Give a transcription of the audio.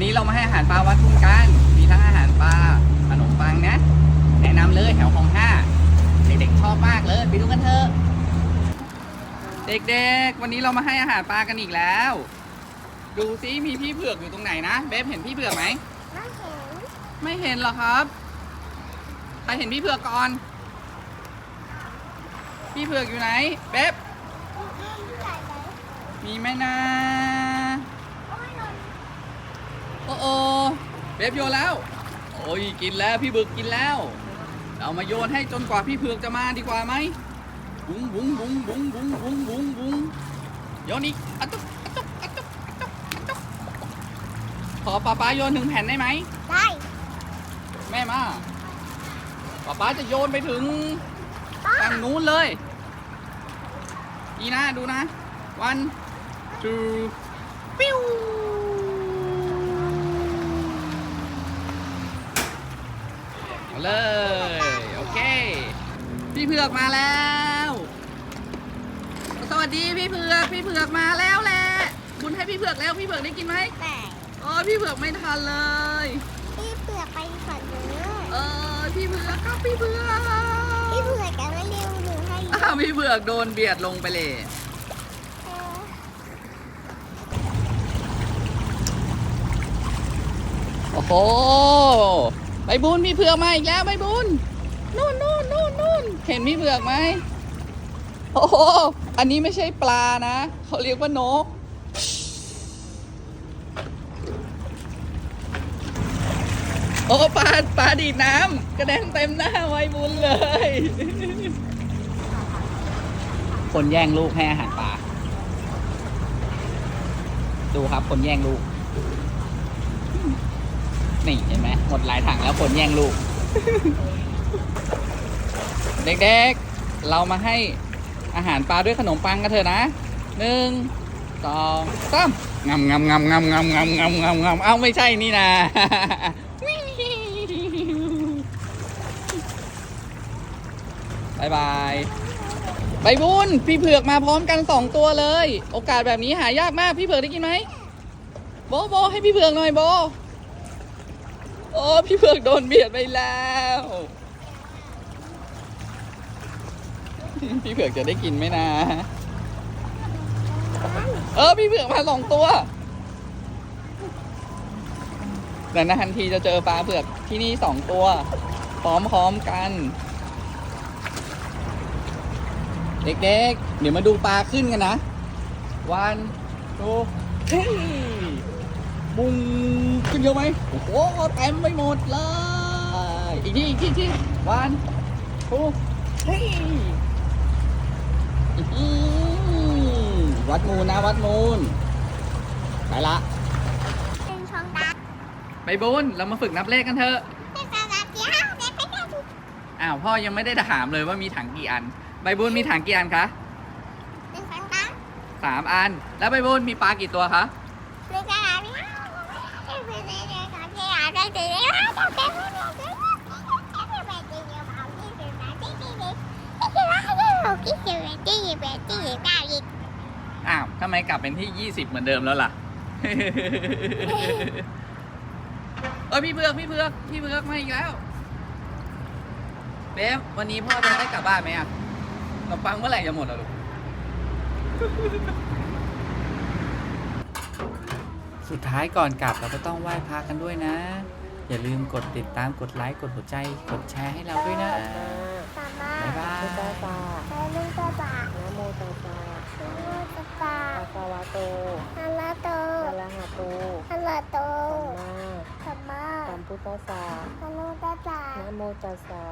วันนี้เรามาให้อาหารปลาวัดทุ่งกัน มีทั้งอาหารปลาขนมปังนะ แนะนำเลยแถวของห้าเด็กๆชอบมากเลย ไปดูกันเถอะ เด็กๆ วันนี้เรามาให้อาหารปลากันอีกแล้ว ดูซิมีพี่เผือกอยู่ตรงไหนนะ เบฟเห็นพี่เผือกไหม ไม่เห็น ไม่เห็นหรอครับใครเห็นพี่เผือกก่อน พี่เผือกอยู่ไหน เบฟมีไหมนะ โอ้โอเบฟโยนแล้ว โอ้ยกินแล้วพี่บึกกินแล้ว เรามาโยนให้จนกว่าพี่เผือกจะมาดีกว่าไหมบุ้งบุ้งบุ้งบุ้งบุ้งบุ้งบุ้งบุ้งโยนอีกอัตุ๊กอัตุ๊กอัตุ๊กอัตุ๊กอัตุ๊กขอป้าป้าโยนหนึ่งแผ่นได้ไหมได้แม่มาป้าป้าจะโยนไปถึงฝั่งนู้นเลยนี่นะดูนะวัน two ปิ้ว เลย โอเค พี่เผือกมาแล้ว สวัสดีพี่เผือกพี่เผือกมาแล้วแหละบุญให้พี่เผือกแล้วพี่เผือกได้กินไหมแต่โอ้ยพี่เผือกไม่ทันเลย พี่เผือกไปก่นเนื้อเออพี่เผือกครับพี่เผือกพี่เผือกจะไม่เร็วหนูให้อ้าวพี่เผือกโดนเบียดลงไปเลยโอ้โห ใบบุญมีเผือกมาอีกแล้วใบบุญนู่นนู่นนู่นนู่นเห็นมีเผือกไหมโอ้โหอันนี้ไม่ใช่ปลานะ เขาเรียกว่านก โอ้ปลาปลาดีน้ำกระเด็นเต็มหน้าใบบุญเลย คนแย่งลูกให้อาหารปลา ดูครับคนแย่งลูก นี่เห็นไหมหมดหลายถังแล้วผลแย่งลูก เด็กๆ เรามาให้อาหารปลาด้วยขนมปังกันเถอะนะหนึ่งสองสามงำงำงำงำงำงำงำงำงำเอ้าไม่ใช่นี่นะบายบายใบบุญพี่เผือกมาพร้อมกันสองตัวเลย โอกาสแบบนี้หายากมากพี่เผือกได้กินไหมโบโบให้พี่เผือกหน่อยโบ โอ้พี่เผือกโดนเบียดไปแล้ว พี่เผือกจะได้กินไหมนะ เออพี่เผือกมาสองตัวแต่นทันทีจะเจอปลาเผือกที่นี่สองตัว พร้อมๆกัน เด็กๆ เดี๋ยวมาดูปลาขึ้นกันนะ วัน two three บุงกันเยอะไหมโอ้โหเต็มไปหมดเลย อีกทีอีกทีที่วันโอ้เฮ้ยวัดมูลนะวัดมูลไปละเป็นช่องดาไปบุญเรามาฝึกนับเลขกันเถอะอ้าวพ่อยังไม่ได้ถามเลยว่ามีถังกี่อัน ใบบุญมีถังกี่อันคะสามอัน แล้วใบบุญมีปลากี่ตัวคะ อ้าวทำไมกลับเป็นที่ 20 เหมือนเดิมแล้วล่ะ เอ้ยพี่เพือกพี่เพือกพี่เพือกมาอีกแล้วเบฟวันนี้พ่อจะได้กลับบ้านไหมอะเราฟังเมื่อไหร่จะหมดอะลูก สุดท้ายก่อนกลับเราก็ต้องไหว้พระกันด้วยนะ อย่าลืมกดติดตามกดไลค์กดหัวใจ กดแชร์ให้เราด้วยนะตามาบ๊ายบายพุทธศาสไปลูกตาตานะโมตัสสะลูกตาตาภะคะวะโตฮัลโหลโตอะระหะโตฮัลโหลโตสัมมาธรรมะสัมพุทธัสสะฮัลโหลตาตานะโมตัสสะ